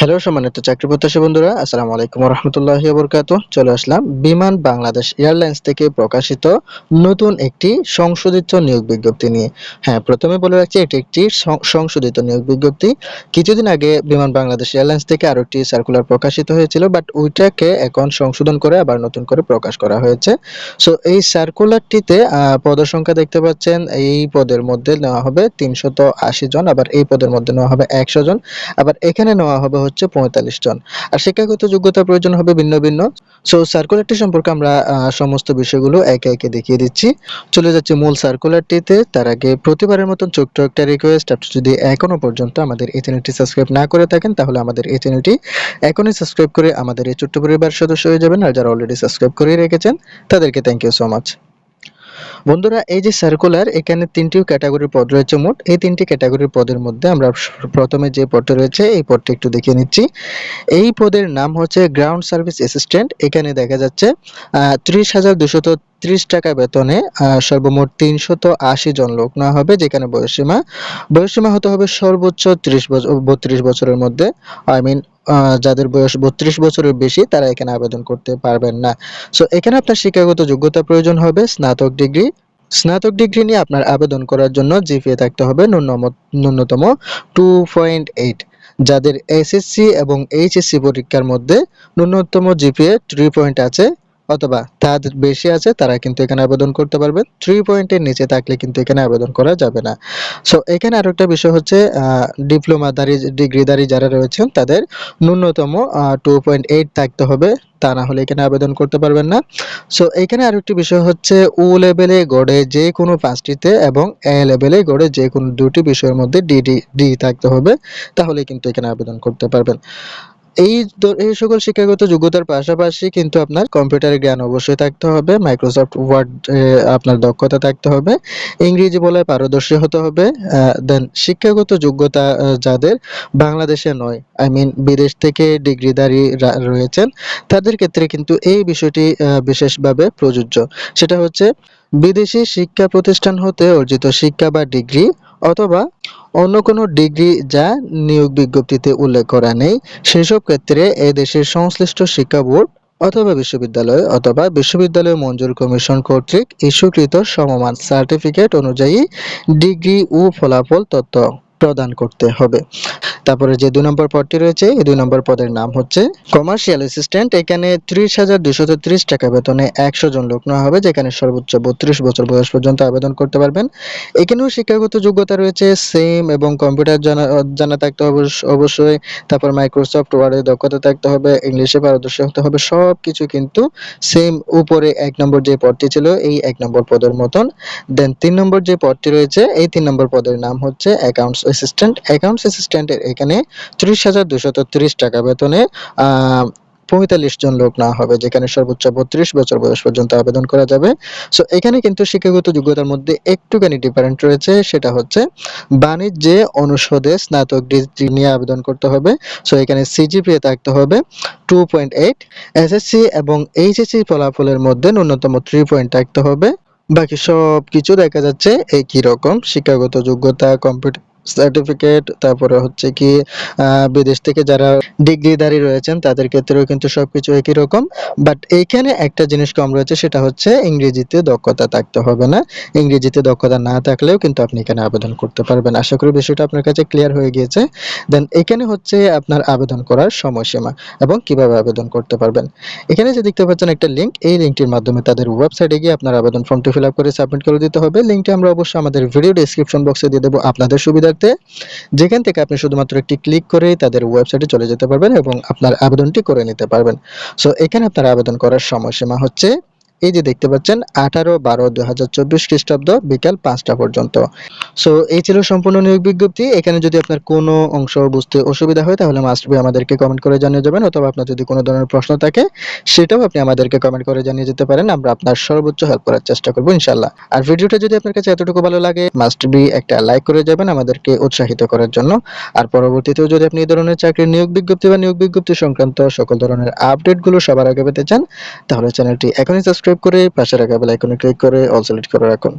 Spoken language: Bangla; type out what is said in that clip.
হ্যালো সম্মানিত চাকরি প্রত্যাশী বন্ধুরা, আসসালামু আলাইকুম রহমতুল্লাহ বরকাত চলে আসলাম বিমান বাংলাদেশ এয়ারলাইন্স থেকে প্রকাশিত নতুন একটি সংশোধিত নিয়োগ বিজ্ঞপ্তি নিয়ে। হ্যাঁ প্রথমে বলে রাখছি, এটি একটি সংশোধিত নিয়োগ বিজ্ঞপ্তি। কিছুদিন আগে বিমান বাংলাদেশ এয়ারলাইন্স থেকে আরও একটি সার্কুলার প্রকাশিত হয়েছিল বাট ওইটাকে এখন সংশোধন করে আবার নতুন করে প্রকাশ করা হয়েছে। সো এই সার্কুলারটিতে পদের সংখ্যা দেখতে পাচ্ছেন, এই পদের মধ্যে নেওয়া হবে তিনশত জন, আবার এই পদের মধ্যে নেওয়া হবে একশো জন। আবার এখানে নেওয়া হবে হচ্ছে পঁয়তাল্লিশ জন। আর শিক্ষাগত যোগ্যতা প্রয়োজন হবে ভিন্ন ভিন্ন। সো সার্কুলারটি সম্পর্কে আমরা সমস্ত বিষয়গুলো একে একে দেখিয়ে দিচ্ছি। চলে যাচ্ছে মূল সার্কুলারটিতে তার আগে প্রতিবারের মতন ছোট্ট একটা রিকোয়েস্ট আপনি যদি এখনও পর্যন্ত আমাদের এই চ্যানেলটি সাবস্ক্রাইব না করে থাকেন, তাহলে আমাদের এই চ্যানেলটি এখনই সাবস্ক্রাইব করে আমাদের এই ছোট্ট পরিবার সদস্য হয়ে যাবেন। আর যারা অলরেডি সাবস্ক্রাইব করে রেখেছেন, তাদেরকে থ্যাংক ইউ সো মাচ বন্ধুরা, এই যে সার্কুলার এখানে তিনটি ক্যাটাগরির পদ রয়েছে মোট। এই তিনটি ক্যাটাগরির পদের মধ্যে আমরা প্রথমে যে পদটি রয়েছে, এই পদটি একটু দেখে নিচ্ছি। এই পদের নাম হচ্ছে গ্রাউন্ড সার্ভিস অ্যাসিস্ট্যান্ট এখানে দেখা যাচ্ছে ত্রিশ হাজার দুশত ত্রিশ টাকা বেতনে সর্বমোট তিনশত আশি জন লোক নেওয়া হবে, যেখানে বয়সীমা বয়সীমা হতে হবে সর্বোচ্চ ত্রিশ বছর বত্রিশ বছরের মধ্যে। আই মিন যাদের বয়স বত্রিশ বছরের বেশি, তারা এখানে আবেদন করতে পারবেন না। সো এখানে আপনার শিক্ষাগত যোগ্যতা প্রয়োজন হবে, স্নাতক ডিগ্রি। স্নাতক ডিগ্রি নিয়ে আপনার আবেদন করার জন্য জিপিএ থাকতে হবে ন্যূনতম ন্যূনতম টু পয়েন্ট এইট যাদের এসএসসি এবং এইচএসসি পরীক্ষার মধ্যে ন্যূনতম জিপিএ থ্রি পয়েন্ট আছে অথবা তার বেশি আছে, তারা কিন্তু এখানে আবেদন করতে পারবে। থ্রি পয়েন্টের নিচে থাকলে কিন্তু এখানে আবেদন করা যাবে না। সো এখানে আরও একটা বিষয় হচ্ছে ডিপ্লোমা দারি ডিগ্রিধারী যারা রয়েছেন, তাদের ন্যূনতম টু পয়েন্ট এইট থাকতে হবে। তা না হলে এখানে আবেদন করতে পারবেন না। সো এখানে আরও একটি বিষয় হচ্ছে ও লেভেলে গড়ে যে কোনো পাঁচটিতে এবং এ লেভেলে গড়ে যে কোনো দুটি বিষয়ের মধ্যে ডি ডি ডি থাকতে হবে। তাহলে কিন্তু এখানে আবেদন করতে পারবেন। এই এই সকল শিক্ষাগত যোগ্যতার পাশাপাশি কিন্তু আপনার কম্পিউটারের জ্ঞান অবশ্যই থাকতে হবে মাইক্রোসফট ওয়ার্ড আপনার দক্ষতা থাকতে হবে, ইংরেজি বলায় পারদর্শী হতে হবে দেন শিক্ষাগত যোগ্যতা যাদের বাংলাদেশে নয় আই মিন বিদেশ থেকে ডিগ্রিধারী রয়েছেন, তাদের ক্ষেত্রে কিন্তু এই বিষয়টি বিশেষভাবে প্রযোজ্য। সেটা হচ্ছে, বিদেশি শিক্ষা প্রতিষ্ঠান হতে অর্জিত শিক্ষা বা ডিগ্রি অথবা অন্য কোনো ডিগ্রি যা নিয়োগ বিজ্ঞপ্তিতে উল্লেখ করা নেই, সেসব ক্ষেত্রে এ দেশের সংশ্লিষ্ট শিক্ষা বোর্ড অথবা বিশ্ববিদ্যালয় অথবা বিশ্ববিদ্যালয় মঞ্জুর কমিশন কর্তৃক ইস্যুকৃত সমমান সার্টিফিকেট অনুযায়ী ডিগ্রি ও ফলাফল তথ্য প্রদান করতে হবে। তারপরে যে দুই নম্বর পদটি রয়েছে, এই দুই নম্বর পদের নাম হচ্ছে কমার্শিয়াল অ্যাসিস্ট্যান্ট এখানে ত্রিশ হাজার দুশত ত্রিশ টাকা বেতনে একশো জন লোক নেওয়া হবে, যেখানে সর্বোচ্চ বত্রিশ বছর বয়স পর্যন্ত আবেদন করতে পারবেন। এখানেও শিক্ষাগত যোগ্যতা রয়েছে সেম এবং কম্পিউটার জানা জানা থাকতে হবে অবশ্য- অবশ্যই। তারপর মাইক্রোসফট ওয়ার্ডে দক্ষতা থাকতে হবে, ইংলিশে পারদর্শী হতে হবে সব কিছু কিন্তু সেম উপরে এক নম্বর যে পদটি ছিল, এই এক নম্বর পদের মতন। দেন তিন নম্বর যে পদটি রয়েছে, এই তিন নম্বর পদের নাম হচ্ছে অ্যাকাউন্টস অ্যাসিস্ট্যান্ট অ্যাকাউন্টস অ্যাসিস্ট্যান্টের এখানে ত্রিশ হাজার দুশত ত্রিশ টাকা বেতনে পঁয়তাল্লিশ জন লোক না হবে, যেখানে সর্বোচ্চ বত্রিশ বছর বয়স পর্যন্ত আবেদন করা যাবে। সো এখানে কিন্তু শিক্ষাগত যোগ্যতার মধ্যে একটুখানি ডিফারেন্ট রয়েছে, সেটা হচ্ছে বাণিজ্যে অনুষদে স্নাতক ডিগ্রি নিয়ে আবেদন করতে হবে। সো এখানে সিজিপিএ থাকতে হবে টু পয়েন্ট এইট এসএসসি এবং এইচএসসি ফলাফলের মধ্যে ন্যূনতম থ্রি পয়েন্ট থাকতে হবে। বাকি সব কিছু দেখা যাচ্ছে একই রকম, শিক্ষাগত যোগ্যতা কম্পিউটার সার্টিফিকেট তারপরে হচ্ছে কি বিদেশ থেকে যারা ডিগ্রিধারী রয়েছেন, তাদের ক্ষেত্রেও কিন্তু সবকিছু একই রকম। বাট এইখানে একটা জিনিস কম রয়েছে, সেটা হচ্ছে ইংরেজিতে দক্ষতা থাকতে হবে না। ইংরেজিতে দক্ষতা না থাকলেও কিন্তু আপনি এখানে আবেদন করতে পারবেন। আশা করি বিষয়টা আপনার কাছে ক্লিয়ার হয়ে গিয়েছে। দেন এখানে হচ্ছে আপনার আবেদন করার সময়সীমা এবং কীভাবে আবেদন করতে পারবেন। এখানে যে দেখতে পাচ্ছেন একটা লিঙ্ক এই লিঙ্কটির মাধ্যমে তাদের ওয়েবসাইটে গিয়ে আপনার আবেদন ফর্মটি ফিল আপ করে সাবমিট করে দিতে হবে। লিঙ্কটি আমরা অবশ্যই আমাদের ভিডিও ডেসক্রিপশন বক্সে দিয়ে দেবো। আপনাদের সুবিধার্থে যেখান থেকে আপনি শুধুমাত্র একটি ক্লিক করে তাদের ওয়েবসাইটে চলে যেতে পারবেন এবং আপনার আবেদনটি করে নিতে পারবেন। সো এখানে আপনার আবেদন করার সময়সীমা হচ্ছে এই যে দেখতে পাচ্ছেন, আঠারো বারো দুই হাজার চব্বিশ খ্রিস্টাব্দ বিকাল পাঁচটা পর্যন্ত। সো এই ছিল সম্পূর্ণ নিয়োগ বিজ্ঞপ্তি। এখানে যদি আপনার কোনো অংশ বুঝতে অসুবিধা হয়, তাহলে মাস্ট বি আমাদেরকে কমেন্ট করে জানিয়ে যাবেন অথবা আপনার যদি কোনো ধরনের প্রশ্ন থাকে, সেটাও আপনি আমাদেরকে কমেন্ট করে জানিয়ে যেতে পারেন। আমরা আপনার সর্বোচ্চ হেল্প করার চেষ্টা করব ইনশাল্লাহ আর ভিডিওটা যদি আপনার কাছে এতটুকু ভালো লাগে মাস্ট বি একটা লাইক করে যাবেন আমাদেরকে উৎসাহিত করার জন্য। আর পরবর্তীতেও যদি আপনি এই ধরনের চাকরির নিয়োগ বিজ্ঞপ্তি বা নিয়োগ বিজ্ঞপ্তি সংক্রান্ত সকল ধরনের আপডেটগুলো সবার আগে পেতে চান, তাহলে চ্যানেলটি এখনই সাবস্ক্রাইব করে পাশে রাখা বেল আইকনে ক্লিক করে অল সিলেক্ট করে রাখুন।